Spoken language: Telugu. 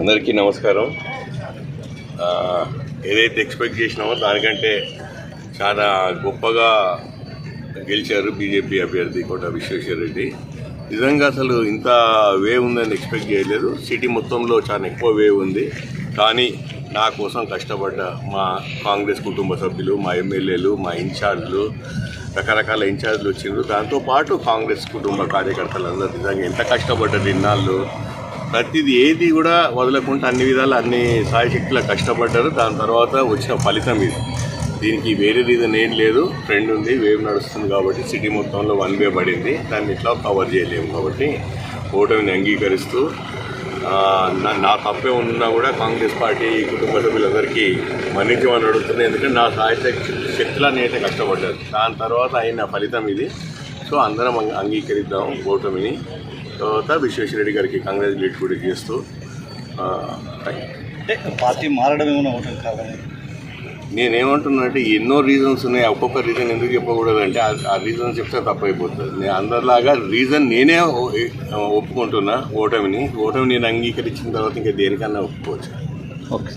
అందరికీ నమస్కారం. ఏదైతే ఎక్స్పెక్ట్ చేసినామో దానికంటే చాలా గొప్పగా గెలిచారు బీజేపీ అభ్యర్థి కోట విశ్వేశ్వర రెడ్డి. నిజంగా అసలు ఇంత వేవ్ ఉందని ఎక్స్పెక్ట్ చేయలేదు. సిటీ మొత్తంలో చాలా ఎక్కువ వేవ్ ఉంది. కానీ నా కోసం కష్టపడ్డ మా కాంగ్రెస్ కుటుంబ సభ్యులు మా ఎమ్మెల్యేలు మా ఇన్ఛార్జ్లు రకరకాల ఇన్ఛార్జ్లు వచ్చిండ్రు దాంతోపాటు కాంగ్రెస్ కుటుంబ కార్యకర్తలు అందరూ నిజంగా ఎంత కష్టపడ్డారు ఇన్నాళ్ళు ప్రతిది ఏది కూడా వదలకుండా అన్ని విధాలు అన్ని సాయశక్తులు కష్టపడ్డారు. దాని తర్వాత వచ్చిన ఫలితం ఇది. దీనికి వేరే రీజన్ ఏం లేదు. ట్రెండ్ ఉంది వేవ్ నడుస్తుంది కాబట్టి సిటీ మొత్తంలో వన్ వే పడింది. దాన్ని ఇట్లా కవర్ చేయలేము కాబట్టి ఓటమిని అంగీకరిస్తూ నా తప్పే ఉన్నా కూడా కాంగ్రెస్ పార్టీ కుటుంబ సభ్యులందరికీ మన్నించమని అడుగుతున్నాయి ఎందుకంటే నా సాయశక్తి శక్తుల నేనైతే కష్టపడ్డారు. దాని తర్వాత అయిన ఫలితం ఇది. సో అందరం అంగీకరిద్దాం ఓటమిని. తర్వాత విశ్వేశ్వరరెడ్డి గారికి కంగ్రాచులేట్ కూడా చేస్తూ. అంటే పార్టీ మారడం ఏమైనా అవుతుంది కాదని నేనేమంటున్నానంటే ఎన్నో రీజన్స్ ఉన్నాయి. ఒక్కొక్క రీజన్ ఎందుకు చెప్పకూడదు అంటే ఆ రీజన్ చెప్తే తప్పైపోతుంది. నేను అందరిలాగా రీజన్ నేనే ఒప్పుకుంటున్నా ఓటమిని. ఓటమి నేను అంగీకరించిన తర్వాత ఇంకా దేనికన్నా ఒప్పుకోవచ్చు. ఓకే